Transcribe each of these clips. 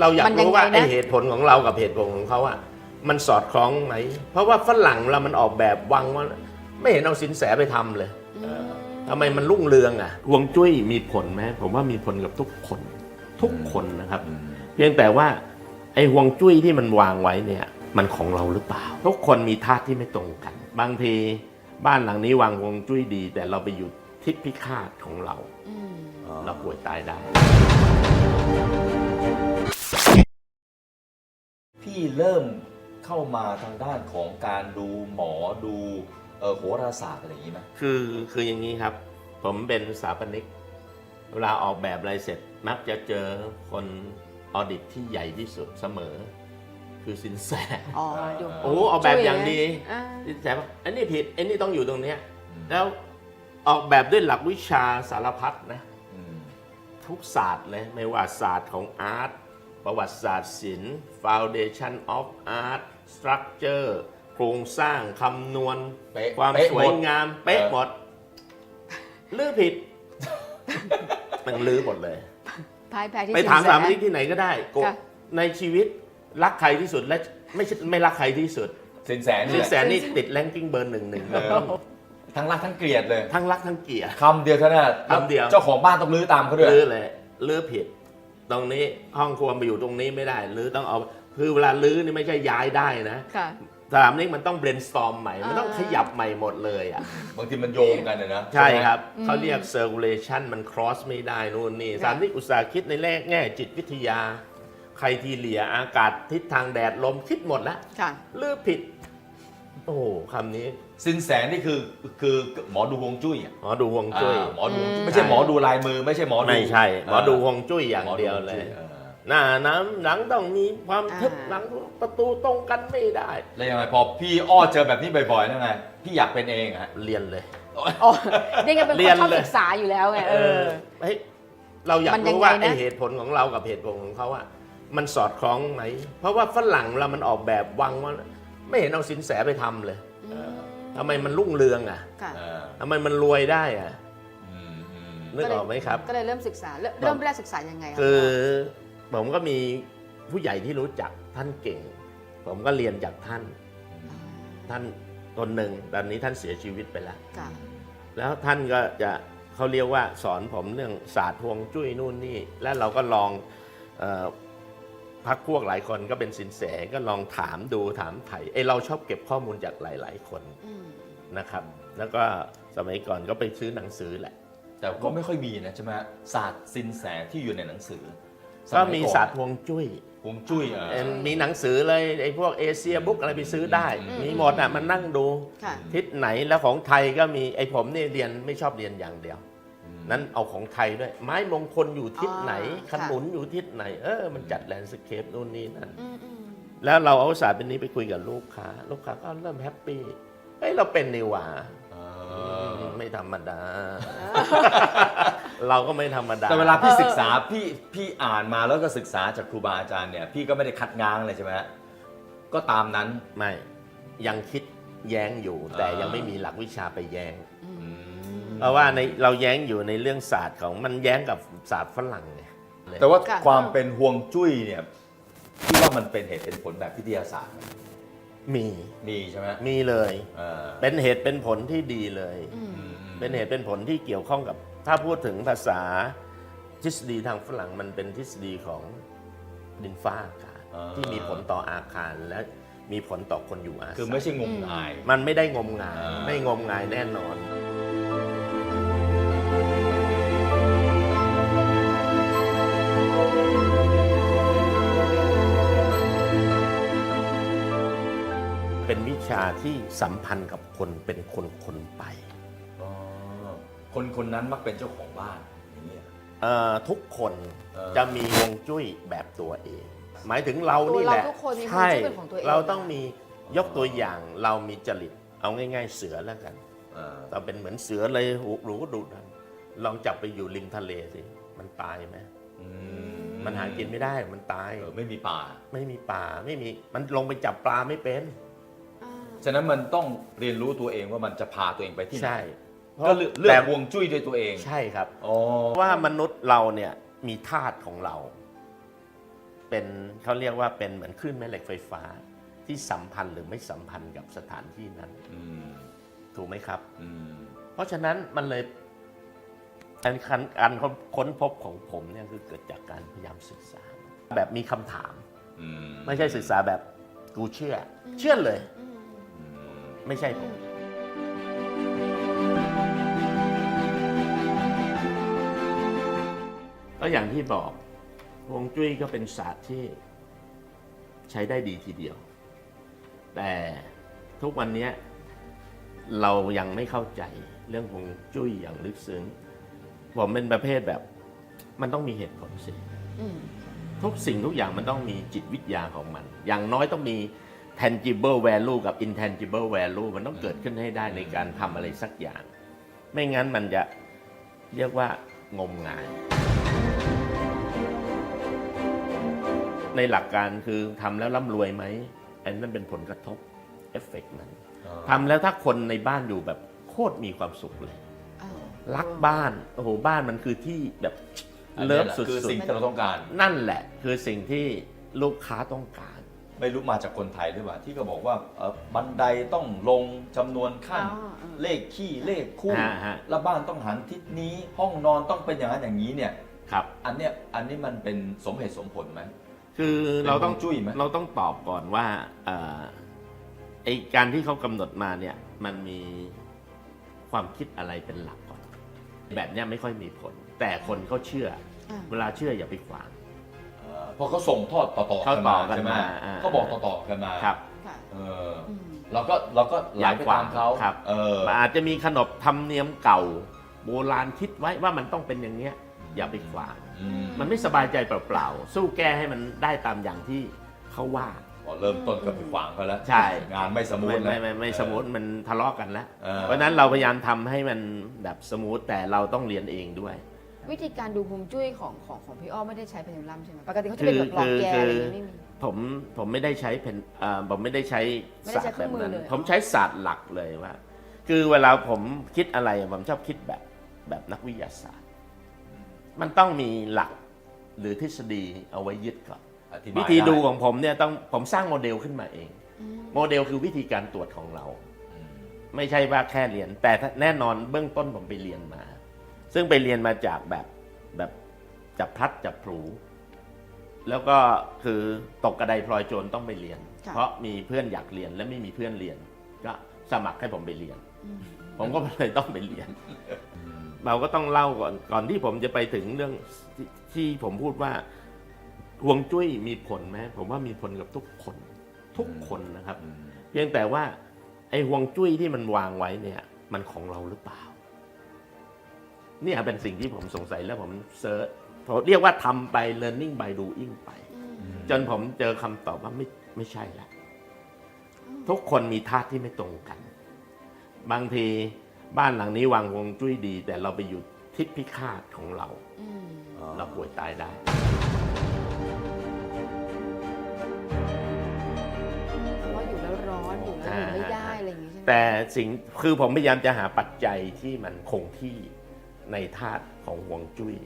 เราอยากมันยังรู้ว่าไงนะไอเหตุผลของเรากับเหตุผลของเขาอะมันสอดคล้องไหม เพราะว่าฝรั่งเรามันออกแบบวังว่าไม่เห็นเอาสินแสไปทำเลยทำไมมันรุ่งเรืองอะฮวงจุ้ยมีผลไหมผมว่ามีผลกับทุกคน ทุกคนนะครับ เพียงแต่ว่าไอ้ห่วงจุ้ยที่มันวางไว้เนี่ย มันของเราหรือเปล่า ทุกคนมีธาตุที่ไม่ตรงกัน บางทีบ้านหลังนี้วางห่วงจุ้ยดี แต่เราไปอยู่ทิศพิฆาตของเราอืมเราป่วยตายได้พี่ เริ่มเข้ามาทางด้านของการดูหมอดูเอ่อโหราศาสตร์อะไรอย่างนี้ไหมคือคืออย่างนี้ครับ ผมเป็นสถาปนิก เวลาออกแบบอะไรเสร็จมักจะเจอคนออดิตที่ใหญ่ที่สุดเสมอ คือสินแสอ๋อดูโอ้ออกแบบอย่างดีอ่าสินแสบอกอันนี้ผิดอันนี้ต้องอยู่ตรงเนี้ยแล้วออกแบบด้วยหลักวิชาสารพัดนะอืมทุกศาสตร์เลยไม่ว่าศาสตร์ของอาร์ต ประวัติศาสตร์ศิลป์ foundation of art structure โครงสร้างคำนวณ เป๊ะความเป๊ะสวยหมดงาม เป๊ะเออหมดลื้อผิด มันลื้อหมดเลย พ่ายแพ้ที่ไปถามสินแส สามนิกที่ไหนก็ได้โกค่ะ ในชีวิตรักใครที่สุดและไม่ใช่ไม่รักใครที่สุดสินแสสินี่นแหแสละนี่ติดแรงกิ้งเบอร์หนึ่งหนึ่งเออทั้งรักทั้งเกลียดเลยทั้งรักทั้งเกลียด คำเดียวเท่านั้นคำเดียว เจ้าของบ้านต้องรื้อตามเขาด้วย ลื้อเลยลื้อผิด ตรงนี้ห้องครัวมาอยู่ตรงนี้ไม่ได้ลื้อต้องเอาคือเวลาลื้อนี่ไม่ใช่ย้ายได้นะค่ะสถามนี้มันต้อง brainstorm ใหม่ มันต้องอ่าขยับใหม่หมดเลยอะ บางทีมันโยงกันนะนะใช่ครับ อืมเขาเรียก circulation มัน cross ไม่ได้นู่นนี่ค่ะ สามนิกอุตสาหคิดในแรกแง่จิตวิทยา ใครทีเหลียอากาศทิศทางแดดลมคิดหมดแล้วค่ะ ลื้อผิด โอ้โหคำนี้ สินแสนี่คือคือหมอดูฮวงจุ้ยอะหมอดูฮวงจุ้ย อ่าหมอดูอืมไม่ใช่หมอดูลายมือไม่ใช่หมอดูไม่ใช่หมอดูฮวงจุ้ยอย่างหมเดียวฮงเลจุ้ยออหน้าน้ำหลังต้องมีความทึบอ่า หลังประตูตรงกันไม่ได้ แล้วยังไงพอพี่อ้อเจอแบบนี้บ่อยๆนั่นไงพี่อยากเป็นเองอะฮะ เรียนเลยโอ้เรียกกันเป็นคเรียนนชอบเลย ศึกษาอยู่แล้วไงเออ เฮ้ยเราอยากมันยังรู้ว่าไงนะ ไอเหตุผลของเรากับเหตุผลของเขาอะมันสอดคล้องไหม เพราะว่าฝรั่งเรามันออกแบบวังว่าไม่เห็นเอาสินแสไปทำเลยอืม ทำไมมันรุ่งเรืองอะค่ะเออทำไมมันรวยได้อะอืมอืมนึกออกไหมครับ ก็เลยเริ่มศึกษาเริ่มเริ่มแรกศึกษายังไงะคือผมก็มีผู้ใหญ่ที่รู้จักท่านเก่ง ผมก็เรียนจากท่านท่านคนหนึ่งตอนนี้ท่านเสียชีวิตไปแล้ว ค่ะแล้วท่านก็จะเขาเรียกว่าสอนผมเรื่องศาสตร์ฮวงจุ้ยนู่นนี่ แล้วเราก็ลองเออ พักพวกหลายคนก็เป็นสินแสก็ลองถามดูถามไถ่ไอยเราชอบเก็บข้อมูลจากหลาย ๆ คนอืมนะครับ แล้วก็สมัยก่อนก็ไปซื้อหนังสือแหละ แต่ก็ไม่ค่อยมีนะใช่ไหมศาสตร์สินแสที่อยู่ในหนังสือก็มียอนศาสตร์ฮวงจุ้ยฮวงจุ้ยอะเอิ่มมีหนังสือเลยไอ้พวกเอเชียบุ๊กอะไรไปซื้อได้ อืม มีหมดอะมันนั่งดู ค่ะ ทิศไหนแล้วของไทยก็มีไอ้ผมนี่เรียนไม่ชอบเรียนอย่างเดียวอืม นั้นเอาของไทยด้วย ไม้มงคลอยู่ทิศไหนอ๋อขนุนอยู่ทิศไหน เออ มันจัดแลนด์สเคปนู่นนี่นั่นอืมอืมแล้วเราเอาศาสตร์เป็นนี้ไปคุยกับลูกค้า ลูกค้าก็เริ่มแฮปปี้เฮ้ยเราเป็นนี่หว่าเออไม่ธรรมดา เราก็ไม่ธรรมดา แต่เวลาพี่ศึกษาพี่พี่อ่านมาแล้วก็ศึกษาจากครูบาอาจารย์เนี่ย พี่ก็ไม่ได้คัดง้างเลยใช่ไหมฮะก็ตามนั้นไม่ยังคิดแย้งอยู่ แต่อ่ายัยังไม่มีหลักวิชาไปแย้งอืมอืม เพราะว่าในเราแย้งอยู่ในเรื่องศาสตร์ของมันแย้งกับศาสตร์ฝรั่งไงแต่ว่าค่ะความเป็นห่วงจุ้ยเนี่ยพี่ว่ามันเป็นเหตุเป็นผลแบบวิทยาศาสตร์ไหมมีมีใช่ไหมมีเลย เออเป็นเหตุเป็นผลที่ดีเลย อืม อืมอืมเป็นเหตุเป็นผลที่เกี่ยวข้องกับ ถ้าพูดถึงภาษาทฤษฎีทางฝรั่งมันเป็นทฤษฎีของดินฟ้าอากาศที่มีผลต่ออาคารและมีผลต่อคนอยู่อาศัยคือไม่ใช่งมงาย มันไม่ได้งมงายอ่าไม่งมงายแน่นอน ชาที่สัมพันธ์กับคนเป็นคนคนๆไปอ๋อคนคนนั้นมักเป็นเจ้าของบ้านอย่างเงี้ย เอ่อทุกคนเออ จะมีฮวงจุ้ยแบบตัวเอง หมายถึงเรานี่แหละ ตัวเราทุกคนมีฮวงจุ้ยใช่ เป็นของตัวเอง เราต้องมียกตัวอย่างเรามีจริต เอาง่าย ๆ เสือแล้วกัน เออเราเป็นเหมือนเสือเลยหูหรูดุดันลองจับไปอยู่ริมทะเลสิ มันตายไหมอืมันหากินไม่ได้ มันตาย เออไม่มีป่า ไม่มีป่า ไม่มี มันลงไปจับปลาไม่เป็นอ่า ฉะนั้นมันต้องเรียนรู้ตัวเองว่ามันจะพาตัวเองไปที่ไหนใช่ก็เลือกเลือกแต่ฮวงจุ้ยด้วยตัวเองใช่ครับ อ๋อ ว่ามนุษย์เราเนี่ยมีธาตุของเราธเป็นเขาเรียกว่าเป็นเหมือนคลื่นแม่เหล็กไฟฟ้า ที่สัมพันธ์หรือไม่สัมพันธ์กับสถานที่นั้น อืม ถูกไหมครับ อืม เพราะฉะนั้นมันเลยการการการค้นพบของผมเนี่ยคือเกิดจากการพยายามศึกษา แบบมีคำถาม อืม ไม่ใช่ศึกษาแบบกูเชื่อ เชื่อเลย อืมอืม ไม่ใช่ผม ก็อย่างที่บอกฮวงจุ้ยก็เป็นศาสตร์ที่ใช้ได้ดีทีเดียว แต่ทุกวันเนี้ยเรายังไม่เข้าใจเรื่องฮวงจุ้ยอย่างลึกซึ้ง ผมเป็นประเภทแบบมันต้องมีเหตุผลสิ อืม ทุกสิ่งทุกอย่างมันต้องมีจิตวิทยาของมัน อย่างน้อยต้องมี tangible value กับ intangible value มันต้องเกิดขึ้นให้ได้ในการทำอะไรสักอย่าง ไม่งั้นมันจะเรียกว่างมงาย ในหลักการคือทำแล้วร่ำรวยไหม อันนั้นเป็นผลกระทบเอฟเฟกต์มันทำแล้วถ้าคนในบ้านอยู่แบบโคตรมีความสุขเลยอ่ารักบ้าน โอ้โห บ้านมันคือที่แบบอันเลินี้ฟแหละสุดคือสิ่งที่เราต้องการ ๆ นั่นแหละ คือสิ่งที่ลูกค้าต้องการ ไม่รู้มาจากคนไทยหรือเปล่าที่ก็บอกว่าเอ่อบันไดต้องลงจำนวนขั้น อ๋ออ่าเลขขี้เลขคู่ฮะฮะ แล้วบ้านต้องหันทิศนี้ ห้องนอนต้องเป็นอย่างนั้นอย่างนี้เนี่ย ครับ อันเนี้ยอันนี้มันเป็นสมเหตุสมผลไหม คือเราต้องเป็นฮวงจุ้ยไหม เราต้องตอบก่อนว่าเอ่อไอการที่เขากำหนดมาเนี่ยมันมีความคิดอะไรเป็นหลักก่อน แบบเนี้ยไม่ค่อยมีผล แต่คนเขาเชื่อ อ่า เวลาเชื่ออย่าไปขวาง เอ่อเพราะเขาส่งทอดต่อๆเขากันต่มาอกันใช่ไหมมาอ่าเขาบอกต่อๆกันมาครับค่ะเอออืมเราก็เราก็ไหลไปตามเขาครับเออมันอาจจะมีขนบธรรมเนียมเก่า โบราณคิดไว้ว่ามันต้องเป็นอย่างเนี้ย อย่าไปขวางอืมมันไม่สบายใจเปล่าๆ สู้แก้ให้มันได้ตามอย่างที่เขาว่าพอเริ่มต้นก็ไปขวางเขาแล้วใช่งานไม่สมูทไม่แล้วไม่ไม่ไม่สมูทมันทะเลาะกันแล้วเออเพราะฉะนั้นเราพยายามทำให้มันแบบสมูทแต่เราต้องเรียนเองด้วย วิธีการดูฮวงจุ้ยของของของพี่อ้อไม่ได้ใช้เพนดูลัมใช่ไหมปกติเขาจะเป็นแบบหลอกแกคืออะไรอย่างงี้ไม่มี ผมผมไม่ได้ใช้เพนเอ่อผมไม่ได้ใช้ไม่ได้ศาสใช้ตร์เครื่แบองบมือนั้น เลยผมใช้ศาสตร์หลักเลยว่า คือเวลาผมคิดอะไรผมชอบคิดแบบแบบนักวิทยาศาสตร์ มันต้องมีหลักหรือทฤษฎีเอาไว้ยึดก่อน อธิบายวิธีดูไของผมเนี่ยต้องผมสร้างโมเดลขึ้นมาเองอืมโมเดลคือวิธีการตรวจของเรา อืมไม่ใช่ว่าแค่เรียน แต่แน่นอนเบื้องต้นผมไปเรียนมา ซึ่งไปเรียนมาจากแบบแบบจับพลัดจับพลูแล้วก็คือตกกระไดพลอยโจรต้องไปเรียน ค่ะ เพราะมีเพื่อนอยากเรียนและไม่มีเพื่อนเรียน ก็สมัครให้ผมไปเรียน อืมผมก็เลยต้องไปเรียน เราก็ต้องเล่าก่อนก่อนที่ผมจะไปถึงเรื่องที่ที่ผมพูดว่าห่วงจุ้ยมีผลไหมผมว่ามีผลกับทุกคน ทุกคนนะครับอืมเพียงแต่ว่า ไอ้ห่วงจุ้ยที่มันวางไว้เนี่ย มันของเราหรือเปล่า เนี่ยเป็นสิ่งที่ผมสงสัยแล้วผมเซิร์ชผมเรียกว่าทำไป learning by doing ไปอืมจนผมเจอคำตอบว่าไม่ไม่ใช่ละทุกคนมีธาตุที่ไม่ตรงกัน บางทีบ้านหลังนี้วางฮวงจุ้ยดี แต่เราไปอยู่ทิศพิฆาตของเราอืมเราป่วยตายได้เพราะว่าอยู่แล้วร้อนอยู่แล้วอยู่ไม่ได้อะไรอย่างงี้ใช่ไหมแต่สิ่งคือผมพยายามจะหาปัจจัยที่มันคงที่ ในธาตุของฮวงจุ้ย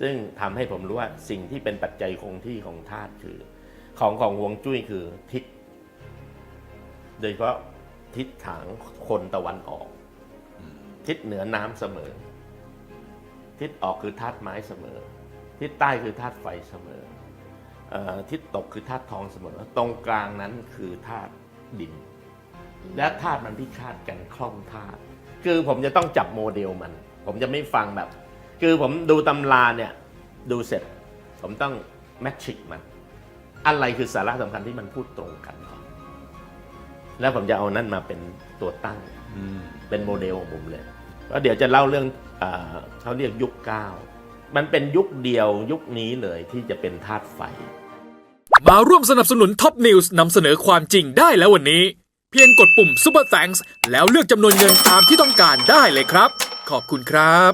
ซึ่งทำให้ผมรู้ว่าสิ่งที่เป็นปัจจัยคงที่ของธาตุคือ ของของฮวงจุ้ยคือทิศ โดยเฉพาะทิศทางคนตะวันออก ทิศเหนือน้ำเสมอ ทิศออกคือธาตุไม้เสมอ ทิศใต้คือธาตุไฟเสมออทิศตกคือธาตุทองเสมอ ตรงกลางนั้นคือธาตุดิน และธาตุมันพิฆาตกันคล่อมธาตุคือผมจะต้องจับโมเดลมัน ผมจะไม่ฟังแบบ คือผมดูตำราเนี่ย ดูเสร็จ ผมต้องแมทชิกมัน อะไรคือสาระสำคัญที่มันพูดตรงกัน แล้วผมจะเอานั่นมาเป็นตัวตั้งเป็นโมเดลของผมเลยก็เดี๋ยวจะเล่าเรื่องเขาเรียกยุคเก้ามันเป็นยุคเดียวยุคนี้เลยที่จะเป็นธาตุไฟ มาร่วมสนับสนุนท็อปนิวส์นำเสนอความจริงได้แล้ววันนี้ เพียงกดปุ่ม Super Thanks แล้วเลือกจำนวนเงินตามที่ต้องการได้เลยครับ ขอบคุณครับ